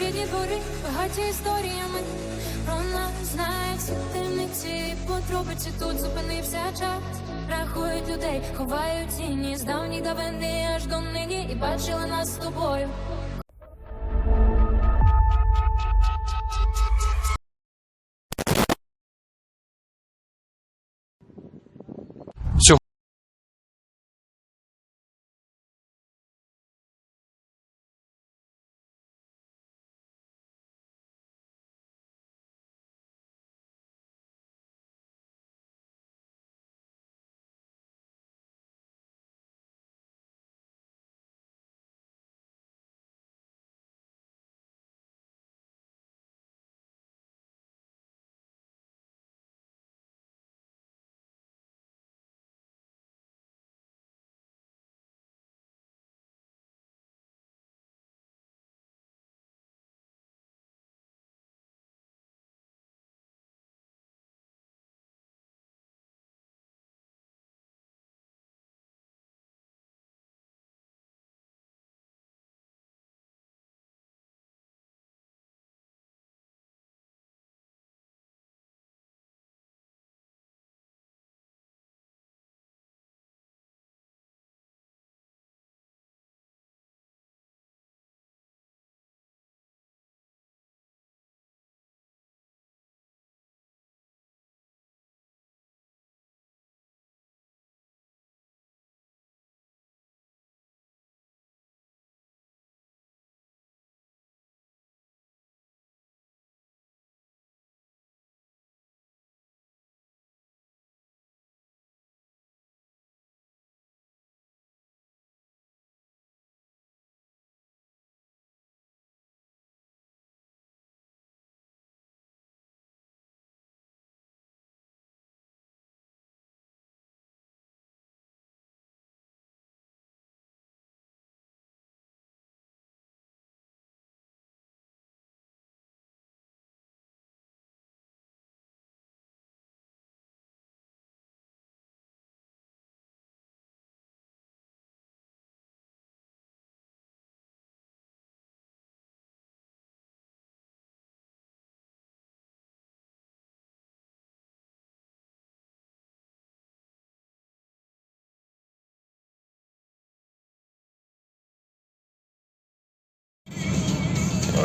рідні двори, багаті історіями. Про нас знають всі темниці, подробиці тут зупинився час. Рахують людей, ховають тіні з давніх давини аж до нині і бачили нас з тобою.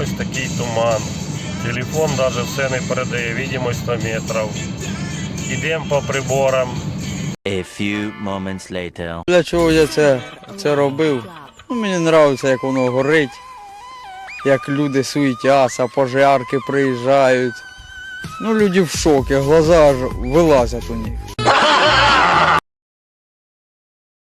Ось такий туман. Телефон навіть все не передає, видимость 100 метрів. Ідемо по приборам. A few moments later. Для чого я це, це робив? Ну, мені подобається, як воно горить, як люди суетяться, пожарки приїжджають. Ну, люди в шокі, глаза аж вилазять у них.